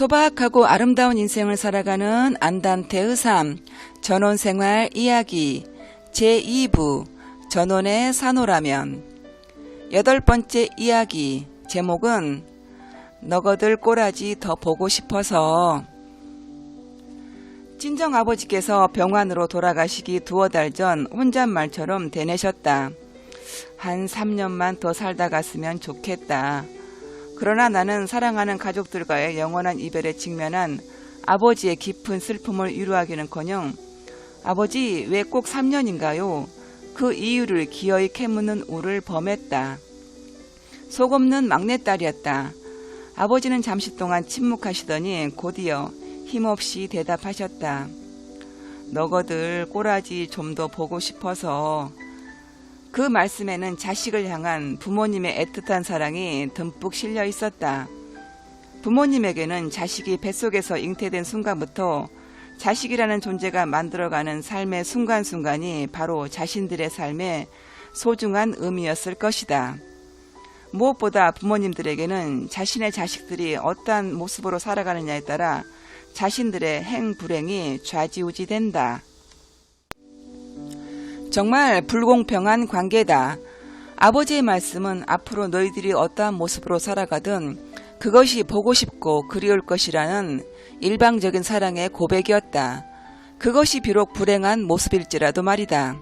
소박하고 아름다운 인생을 살아가는 안단테의 삶, 전원생활 이야기, 제2부, 전원의 산호라면. 여덟 번째 이야기, 제목은 너거들 꼬라지 더 보고 싶어서. 친정 아버지께서 병환으로 돌아가시기 두어 달 전 혼잣말처럼 되내셨다. 한 3년만 더 살다 갔으면 좋겠다. 그러나 나는 사랑하는 가족들과의 영원한 이별에 직면한 아버지의 깊은 슬픔을 위로하기는커녕 아버지 왜 꼭 3년인가요? 그 이유를 기어이 캐묻는 우를 범했다. 속없는 막내딸이었다. 아버지는 잠시 동안 침묵하시더니 곧이어 힘없이 대답하셨다. 너거들 꼬라지 좀 더 보고 싶어서 그 말씀에는 자식을 향한 부모님의 애틋한 사랑이 듬뿍 실려 있었다. 부모님에게는 자식이 뱃속에서 잉태된 순간부터 자식이라는 존재가 만들어가는 삶의 순간순간이 바로 자신들의 삶의 소중한 의미였을 것이다. 무엇보다 부모님들에게는 자신의 자식들이 어떠한 모습으로 살아가느냐에 따라 자신들의 행 불행이 좌지우지된다. 정말 불공평한 관계다. 아버지의 말씀은 앞으로 너희들이 어떠한 모습으로 살아가든 그것이 보고 싶고 그리울 것이라는 일방적인 사랑의 고백이었다. 그것이 비록 불행한 모습일지라도 말이다.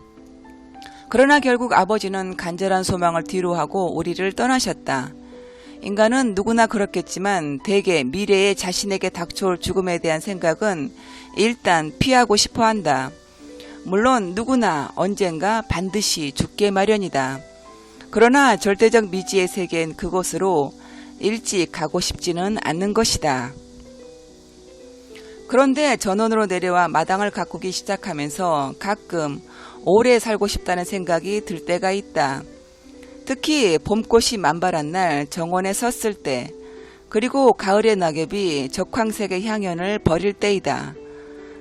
그러나 결국 아버지는 간절한 소망을 뒤로하고 우리를 떠나셨다. 인간은 누구나 그렇겠지만 대개 미래에 자신에게 닥쳐올 죽음에 대한 생각은 일단 피하고 싶어 한다. 물론 누구나 언젠가 반드시 죽게 마련이다. 그러나 절대적 미지의 세계엔 그곳으로 일찍 가고 싶지는 않는 것이다. 그런데 전원으로 내려와 마당을 가꾸기 시작하면서 가끔 오래 살고 싶다는 생각이 들 때가 있다. 특히 봄꽃이 만발한 날 정원에 섰을 때, 그리고 가을의 낙엽이 적황색의 향연을 버릴 때이다.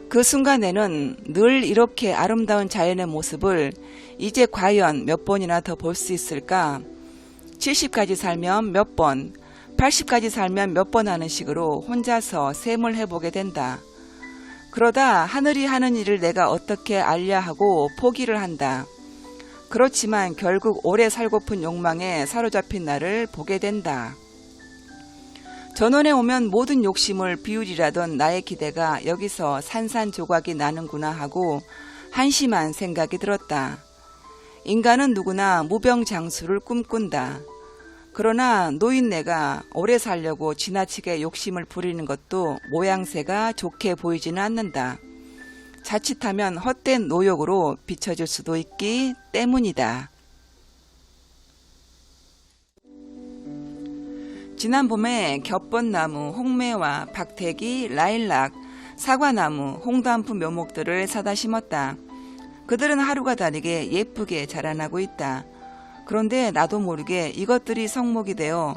그 순간에는 늘 이렇게 아름다운 자연의 모습을 이제 과연 몇 번이나 더 볼 수 있을까? 70까지 살면 몇 번, 80까지 살면 몇 번 하는 식으로 혼자서 셈을 해보게 된다. 그러다 하늘이 하는 일을 내가 어떻게 알려 하고 포기를 한다. 그렇지만 결국 오래 살고픈 욕망에 사로잡힌 나를 보게 된다. 전원에 오면 모든 욕심을 비우리라던 나의 기대가 여기서 산산조각이 나는구나 하고 한심한 생각이 들었다. 인간은 누구나 무병장수를 꿈꾼다. 그러나 노인네가 오래 살려고 지나치게 욕심을 부리는 것도 모양새가 좋게 보이지는 않는다. 자칫하면 헛된 노욕으로 비춰질 수도 있기 때문이다. 지난 봄에 겹번나무, 홍매와 박태기, 라일락, 사과나무, 홍단프 묘목들을 사다 심었다. 그들은 하루가 다르게 예쁘게 자라나고 있다. 그런데 나도 모르게 이것들이 성목이 되어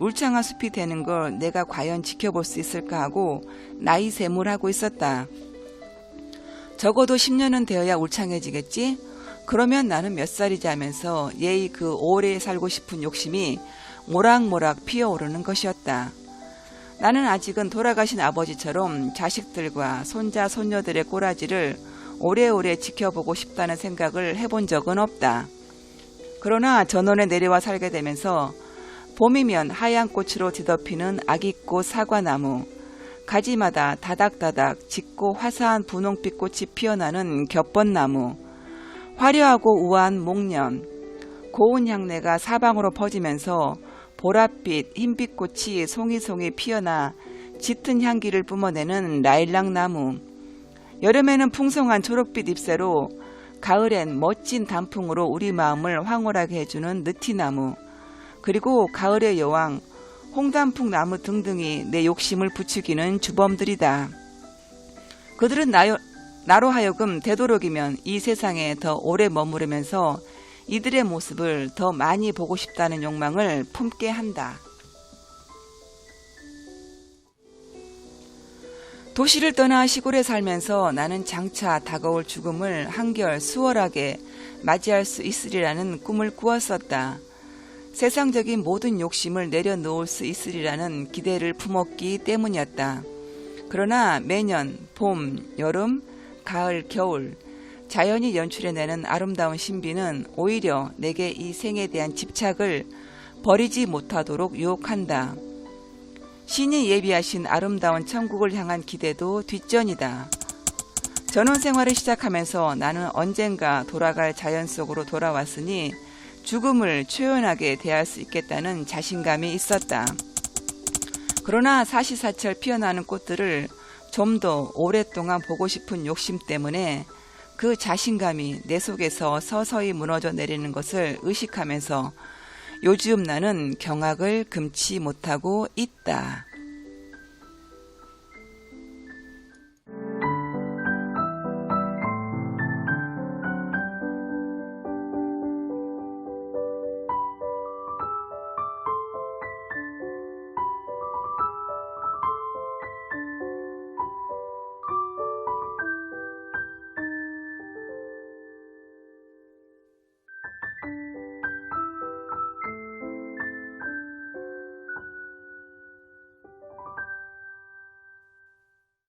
울창한 숲이 되는 걸 내가 과연 지켜볼 수 있을까 하고 나이 셈을 하고 있었다. 적어도 10년은 되어야 울창해지겠지? 그러면 나는 몇 살이지 하면서 예의 그 오래 살고 싶은 욕심이 모락모락 피어오르는 것이었다. 나는 아직은 돌아가신 아버지처럼 자식들과 손자, 손녀들의 꼬라지를 오래오래 지켜보고 싶다는 생각을 해본 적은 없다. 그러나 전원에 내려와 살게 되면서 봄이면 하얀 꽃으로 뒤덮이는 아기꽃 사과나무, 가지마다 다닥다닥 짙고 화사한 분홍빛 꽃이 피어나는 겹번나무, 화려하고 우아한 목련, 고운 향내가 사방으로 퍼지면서 보랏빛 흰빛 꽃이 송이송이 피어나 짙은 향기를 뿜어내는 라일락 나무. 여름에는 풍성한 초록빛 잎새로 가을엔 멋진 단풍으로 우리 마음을 황홀하게 해주는 느티나무. 그리고 가을의 여왕 홍단풍 나무 등등이 내 욕심을 부추기는 주범들이다. 그들은 나요, 나로 하여금 되도록이면 이 세상에 더 오래 머무르면서 이들의 모습을 더 많이 보고 싶다는 욕망을 품게 한다. 도시를 떠나 시골에 살면서 나는 장차 다가올 죽음을 한결 수월하게 맞이할 수 있으리라는 꿈을 꾸었었다. 세상적인 모든 욕심을 내려놓을 수 있으리라는 기대를 품었기 때문이었다. 그러나 매년 봄, 여름, 가을, 겨울 자연이 연출해내는 아름다운 신비는 오히려 내게 이 생에 대한 집착을 버리지 못하도록 유혹한다. 신이 예비하신 아름다운 천국을 향한 기대도 뒷전이다. 전원 생활을 시작하면서 나는 언젠가 돌아갈 자연 속으로 돌아왔으니 죽음을 초연하게 대할 수 있겠다는 자신감이 있었다. 그러나 사시사철 피어나는 꽃들을 좀 더 오랫동안 보고 싶은 욕심 때문에 그 자신감이 내 속에서 서서히 무너져 내리는 것을 의식하면서 요즘 나는 경악을 금치 못하고 있다.